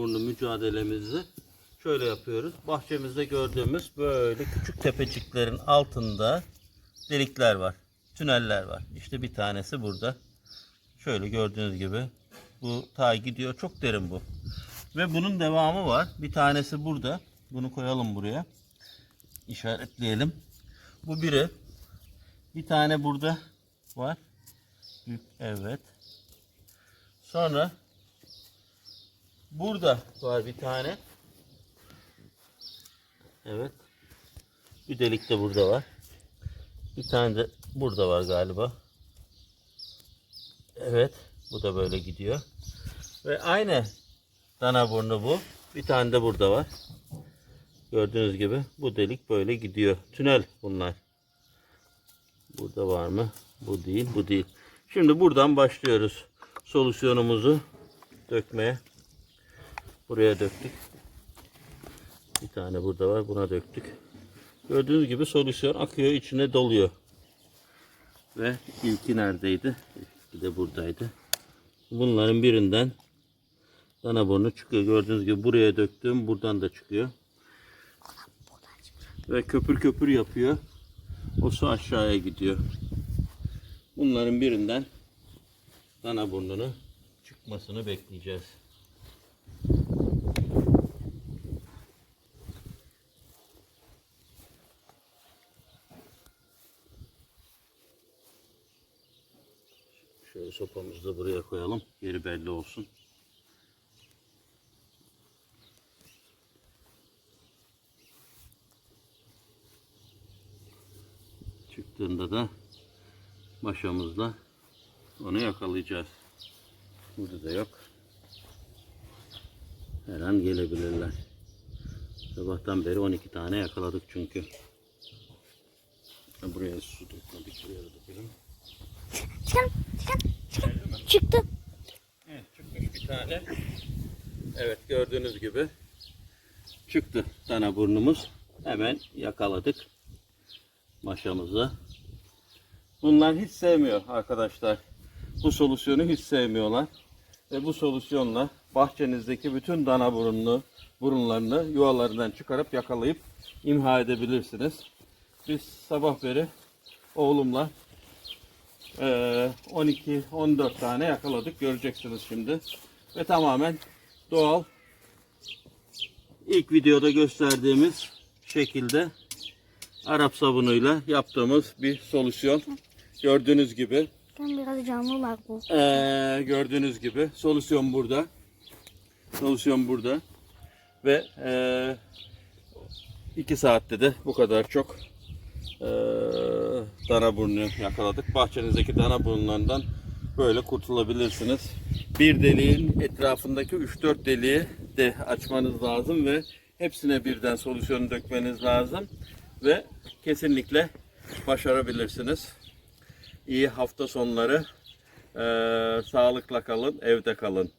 burnu mücadelemizi şöyle yapıyoruz. Bahçemizde gördüğümüz böyle küçük tepeciklerin altında delikler var. Tüneller var. İşte bir tanesi burada. Şöyle gördüğünüz gibi bu ta gidiyor. Çok derin bu. Ve bunun devamı var. Bir tanesi burada. Bunu koyalım buraya. İşaretleyelim. Bu biri. Bir tane burada var. Evet. Sonra burada var bir tane. Evet. Bir delik de burada var. Bir tane de burada var galiba. Evet. Bu da böyle gidiyor. Ve aynı dana burnu bu. Bir tane de burada var. Gördüğünüz gibi bu delik böyle gidiyor. Tünel bunlar. Burada var mı? Bu değil, bu değil. Şimdi buradan başlıyoruz. Solüsyonumuzu dökmeye. Buraya döktük. Bir tane burada var. Buna döktük. Gördüğünüz gibi solüsyon akıyor, içine doluyor. Ve ilki neredeydi? İlki de buradaydı. Bunların birinden dana burnu çıkıyor. Gördüğünüz gibi buraya döktüm. Buradan da çıkıyor. Ve köpür köpür yapıyor. O su aşağıya gidiyor. Bunların birinden dana burnunu çıkmasını bekleyeceğiz. Şöyle sopamızı da buraya koyalım. Yeri belli olsun. Çıktığında da maşamızla onu yakalayacağız. Burada da yok. Her an gelebilirler. Sabahtan beri 12 tane yakaladık çünkü. Buraya su dökmedik. Buraya da dökelim. Çıkalım, çıkalım, çıkalım. Çıktı. Evet çıkmış bir tane. Evet gördüğünüz gibi çıktı dana burnumuz. Hemen yakaladık maşamızı. Bunlar hiç sevmiyor arkadaşlar. Bu solüsyonu hiç sevmiyorlar. Ve bu solüsyonla bahçenizdeki bütün dana burunlu burunlarını yuvalarından çıkarıp yakalayıp imha edebilirsiniz. Biz sabah beri oğlumla 12-14 tane yakaladık. Göreceksiniz şimdi. Ve tamamen doğal. İlk videoda gösterdiğimiz şekilde Arap sabunuyla yaptığımız bir solüsyon. Gördüğünüz gibi Tam biraz canlı var bu. ee, gördüğünüz gibi solüsyon burada. Solüsyon burada. Ve ee, iki saatte de bu kadar çok ee, dana burnu yakaladık. Bahçenizdeki dana burnlarından böyle kurtulabilirsiniz. Bir deliğin etrafındaki 3-4 deliği de açmanız lazım ve hepsine birden solüsyonu dökmeniz lazım ve kesinlikle başarabilirsiniz. İyi hafta sonları. Ee, sağlıkla kalın, evde kalın.